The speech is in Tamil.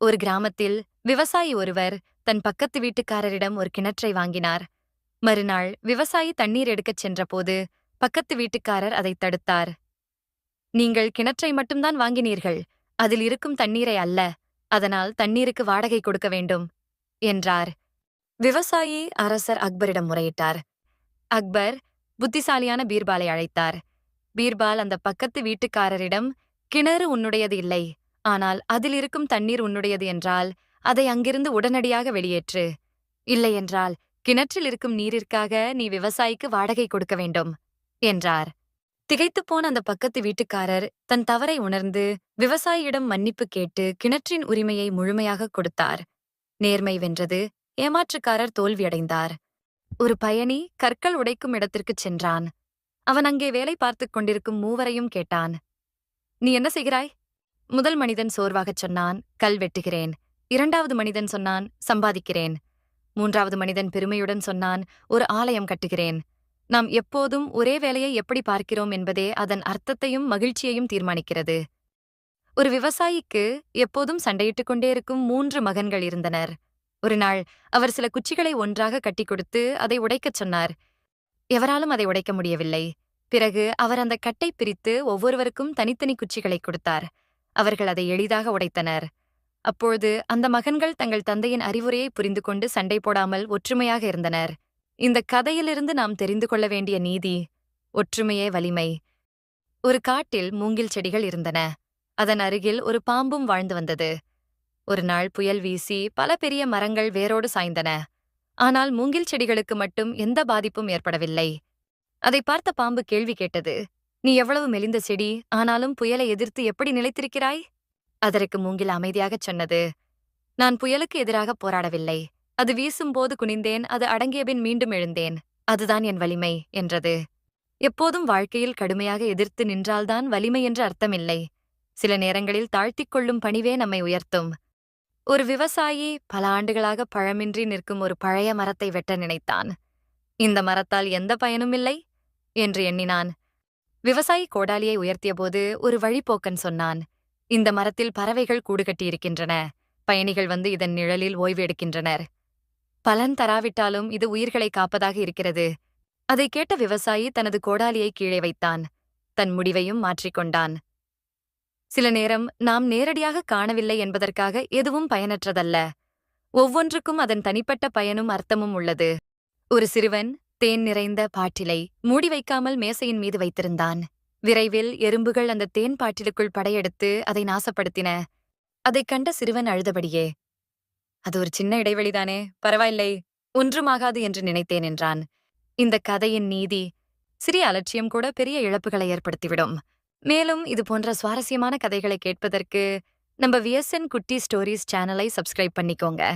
ஒரு கிராமத்தில் விவசாயி ஒருவர் தன் பக்கத்து வீட்டுக்காரரிடம் ஒரு கிணற்றை வாங்கினார். மறுநாள் விவசாயி தண்ணீர் எடுக்கச் சென்றபோது பக்கத்து வீட்டுக்காரர் அதை தடுத்தார். நீங்கள் கிணற்றை மட்டும்தான் வாங்கினீர்கள். அதில் இருக்கும் தண்ணீரை அல்ல. அதனால் தண்ணீருக்கு வாடகை கொடுக்க வேண்டும் என்றார். விவசாயி அரசர் அக்பரிடம் முறையிட்டார். அக்பர் புத்திசாலியான பீர்பாலை அழைத்தார். பீர்பால் அந்த பக்கத்து வீட்டுக்காரரிடம் கிணறு உன்னுடையது இல்லை. ஆனால் அதில் இருக்கும் தண்ணீர் உன்னுடையது என்றால் அதை அங்கிருந்து உடனடியாக வெளியேற்று. இல்லையென்றால் கிணற்றில் இருக்கும் நீரிற்காக நீ விவசாயிக்கு வாடகை கொடுக்க வேண்டும் என்றார். திகைத்துப்போன அந்த பக்கத்து வீட்டுக்காரர் தன் தவறை உணர்ந்து விவசாயியிடம் மன்னிப்பு கேட்டு கிணற்றின் உரிமையை முழுமையாக கொடுத்தார். நேர்மை வென்றது ஏமாற்றுக்காரர் தோல்வியடைந்தார் ஒரு பயணி கற்கள் உடைக்கும் இடத்திற்குச் சென்றான். அவன் அங்கே வேலை பார்த்துக் கொண்டிருக்கும் மூவரையும் கேட்டான். நீ என்ன செய்கிறாய்? முதல் மனிதன் சோர்வாகச் சொன்னான் கல் வெட்டுகிறேன். இரண்டாவது மனிதன் சொன்னான் சம்பாதிக்கிறேன். மூன்றாவது மனிதன் பெருமையுடன் சொன்னான் ஒரு ஆலயம் கட்டுகிறேன். நாம் எப்போதும் ஒரே வேலையை எப்படி பார்க்கிறோம் என்பதே அதன் அர்த்தத்தையும் மகிழ்ச்சியையும் தீர்மானிக்கிறது. ஒரு விவசாயிக்கு எப்போதும் சண்டையிட்டுக் கொண்டே இருக்கும் மூன்று மகன்கள் இருந்தனர். ஒரு நாள் அவர் சில குச்சிகளை ஒன்றாக கட்டிக் கொடுத்து அதை உடைக்கச் சொன்னார். எவராலும் அதை உடைக்க முடியவில்லை. பிறகு அவர் அந்த கட்டை பிரித்து ஒவ்வொருவருக்கும் தனித்தனி குச்சிகளை கொடுத்தார். அவர்கள் அதை எளிதாக உடைத்தனர். அப்பொழுது அந்த மகன்கள் தங்கள் தந்தையின் அறிவுரையை புரிந்து கொண்டு சண்டை போடாமல் ஒற்றுமையாக இருந்தனர். இந்த கதையிலிருந்து நாம் தெரிந்து கொள்ள வேண்டிய நீதி ஒற்றுமையே வலிமை. ஒரு காட்டில் மூங்கில் செடிகள் இருந்தன. அதன் அருகில் ஒரு பாம்பும் வாழ்ந்து வந்தது. ஒரு நாள் புயல் வீசி பல பெரிய மரங்கள் வேரோடு சாய்ந்தன. ஆனால் மூங்கில் செடிகளுக்கு மட்டும் எந்த பாதிப்பும் ஏற்படவில்லை. அதை பார்த்த பாம்பு கேள்வி கேட்டது. நீ எவ்வளவு மெலிந்த செடி ஆனாலும் புயலை எதிர்த்து எப்படி நிலைத்திருக்கிறாய்? அதற்கு மூங்கில் அமைதியாகச் சொன்னது நான் புயலுக்கு எதிராக போராடவில்லை. அது வீசும்போது குனிந்தேன் அது அடங்கியபின் மீண்டும் எழுந்தேன். அதுதான் என் வலிமை என்றது. எப்போதும் வாழ்க்கையில் கடுமையாக எதிர்த்து நின்றால்தான் வலிமை என்று அர்த்தமில்லை. சில நேரங்களில் தாழ்த்திக் கொள்ளும் பணிவே நம்மை உயர்த்தும். ஒரு விவசாயி பல ஆண்டுகளாக பழமின்றி நிற்கும் ஒரு பழைய மரத்தை வெட்ட நினைத்தான். இந்த மரத்தால் எந்த பயனும் இல்லை என்று எண்ணினான். விவசாயி கோடாலியை உயர்த்தியபோது ஒரு வழிபோக்கன் சொன்னான் இந்த மரத்தில் பறவைகள் கூடு கட்டியிருக்கின்றன பயணிகள் வந்து இதன் நிழலில் ஓய்வு எடுக்கின்றனர். பலன் தராவிட்டாலும் இது உயிர்களை காப்பதாக இருக்கிறது. அதை கேட்ட விவசாயி தனது கோடாலியை கீழே வைத்தான் தன் முடிவையும் மாற்றிக்கொண்டான் சில நேரம் நாம் நேரடியாக காணவில்லை என்பதற்காக எதுவும் பயனற்றதல்ல. ஒவ்வொன்றுக்கும் அதன் தனிப்பட்ட பயனும் அர்த்தமும் உள்ளது. ஒரு சிறுவன் தேன் நிறைந்த பாட்டிலை மூடி வைக்காமல் மேசையின் மீது வைத்திருந்தான். விரைவில் எறும்புகள் அந்த தேன் பாட்டிலுக்குள் படையெடுத்து அதை நாசப்படுத்தின. அதைக் கண்ட சிறுவன் அழுதபடியே அது ஒரு சின்ன இடைவெளிதானே பரவாயில்லை ஒன்றுமாகாது என்று நினைத்தேன் என்றான். இந்த கதையின் நீதி சிறிய அலட்சியம் கூட பெரிய இழப்புகளை ஏற்படுத்திவிடும். மேலும் இது போன்ற சுவாரஸ்யமான கதைகளை கேட்பதற்கு நம்ம விஎஸ்என் குட்டி ஸ்டோரிஸ் சேனலை சப்ஸ்கிரைப் பண்ணிக்கோங்க.